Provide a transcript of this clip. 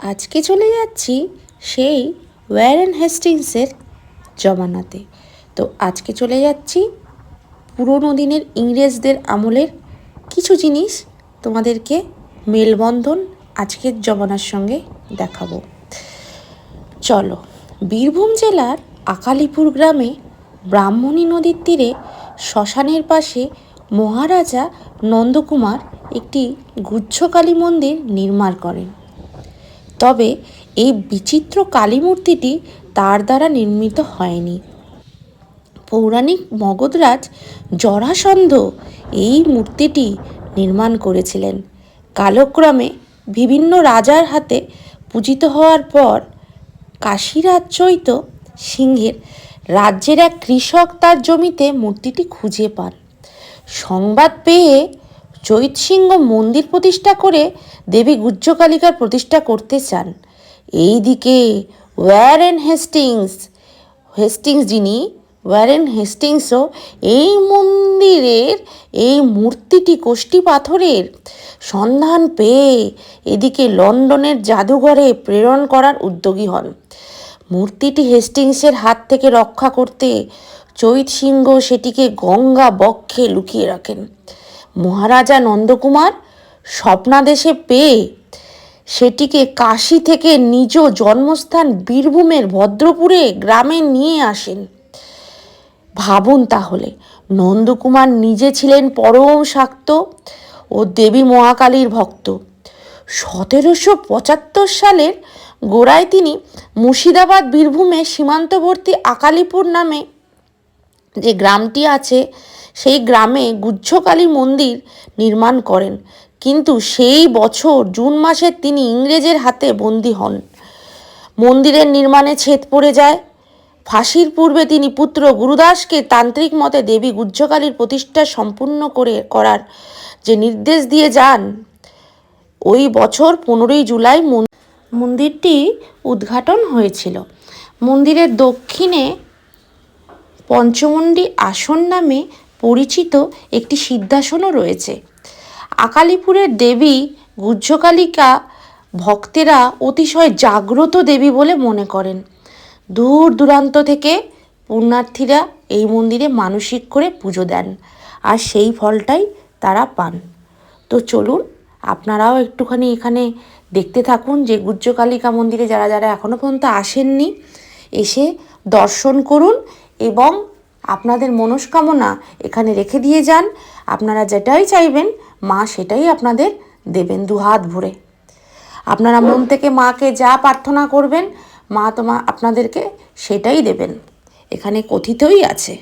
আজকে চলে যাচ্ছি সেই ওয়ারেন হেস্টিংসের জমানাতে। তো আজকে চলে যাচ্ছি পুরোনো দিনের ইংরেজদের আমলের কিছু জিনিস তোমাদেরকে মেলবন্ধন আজকের জমানার সঙ্গে দেখাবো। চলো, বীরভূম জেলার আকালিপুর গ্রামে ব্রাহ্মণী নদীর তীরে শ্মশানের পাশে মহারাজা নন্দকুমার একটি গুচ্ছকালী মন্দির নির্মাণ করেন। তবে এই বিচিত্র কালী মূর্তিটি তার দ্বারা নির্মিত হয়নি। পৌরাণিক মগধরাজ জরাসন্ধ এই মূর্তিটি নির্মাণ করেছিলেন। কালক্রমে বিভিন্ন রাজার হাতে পূজিত হওয়ার পর কাশীরাজ চৈত সিংহের রাজ্যের এক কৃষক তার জমিতে মূর্তিটি খুঁজে পান। সংবাদ পেয়ে চৈত সিংহ মন্দির প্রতিষ্ঠা করে দেবী গুজ্জকালিকার প্রতিষ্ঠা করতে চান। এইদিকে ওয়ারেন হেস্টিংস হেস্টিংস যিনি, ওয়ারেন হেস্টিংসও এই মন্দিরের, এই মূর্তিটি কোষ্ঠী পাথরের সন্ধান পেয়ে এদিকে লন্ডনের জাদুঘরে প্রেরণ করার উদ্যোগী হন। মূর্তিটি হেস্টিংসের হাত থেকে রক্ষা করতে চৈত সিংহ সেটিকে গঙ্গা বক্ষে লুকিয়ে রাখেন। মহারাজা নন্দকুমার স্বপ্নাদেশে পেয়ে সেটিকে কাশী থেকে নিজ জন্মস্থান বীরভূমের ভদ্রপুরে গ্রামে নিয়ে আসেন। ভাবুন তাহলে, নন্দকুমার নিজে ছিলেন পরম শাক্ত ও দেবী মহাকালীর ভক্ত। সতেরোশো পঁচাত্তর সালের গোড়ায় তিনি মুর্শিদাবাদ বীরভূমে সীমান্তবর্তী আকালিপুর নামে যে গ্রামটি আছে সেই গ্রামে গুজ্জকালী মন্দির নির্মাণ করেন। কিন্তু সেই বছর জুন মাসে তিনি ইংরেজের হাতে বন্দী হন। মন্দিরের নির্মাণে ছেদ পড়ে যায়। ফাঁসির পূর্বে তিনি পুত্র গুরুদাসকে তান্ত্রিক মতে দেবী গুজ্জকালীর প্রতিষ্ঠা সম্পূর্ণ করে, করার যে নির্দেশ দিয়ে যান, ওই বছর পনেরোই জুলাই মন- মন্দিরটি উদ্ঘাটন হয়েছিল। মন্দিরের দক্ষিণে পঞ্চমন্ডি আসন নামে পরিচিত একটি সিদ্ধাসনও রয়েছে। আকালিপুরের দেবী গুজ্জকালিকা ভক্তেরা অতিশয় জাগ্রত দেবী বলে মনে করেন। দূর দূরান্ত থেকে পুণ্যার্থীরা এই মন্দিরে মানসিক করে পুজো দেন আর সেই ফলটাই তারা পান। তো চলুন, আপনারাও একটুখানি এখানে দেখতে থাকুন যে গুজ্জকালিকা মন্দিরে যারা যারা এখনও পর্যন্ত আসেননি, এসে দর্শন করুন এবং আপনাদের মনস্কামনা এখানে রেখে দিয়ে যান। আপনারা যেটাই চাইবেন, মা সেটাই আপনাদের দেবেন দুহাত ভরে। আপনারা মন থেকে মাকে যা প্রার্থনা করবেন, মা তোমা, আপনাদেরকে সেটাই দেবেন। এখানে কথিতই আছে।